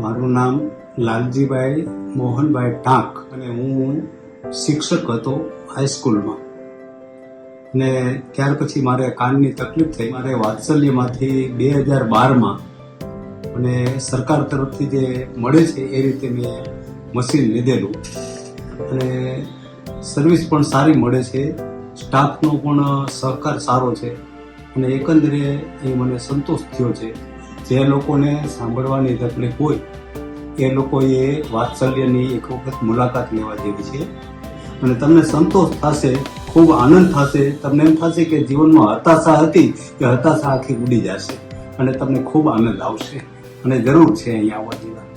મારું નામ લાલજીભાઈ મોહનભાઈ ટાંક અને હું શિક્ષક હતો હાઈસ્કૂલમાં ને ત્યાર પછી મારે કાનની તકલીફ થઈ. મારે વાત્સલ્યમાંથી બે હજાર બારમાં અને સરકાર તરફથી જે મળે છે એ રીતે મેં મશીન લીધેલું. અને સર્વિસ પણ સારી મળે છે. સ્ટાફનો પણ સહકાર સારો છે. અને એકંદરે એ મને સંતોષ થયો છે. જે લોકોને સાંભળવાની તકલીફ હોય, એ લોકોએ વાત્સલ્યની એક વખત મુલાકાત લેવા જેવી છે. અને તમને સંતોષ થશે, ખૂબ આનંદ થશે. તમને એમ થશે કે જીવનમાં હતાશા હતી એ હતાશા આખી ઉડી જશે. અને તમને ખૂબ આનંદ આવશે. અને જરૂર છે અહીંયા આવવા જેવા.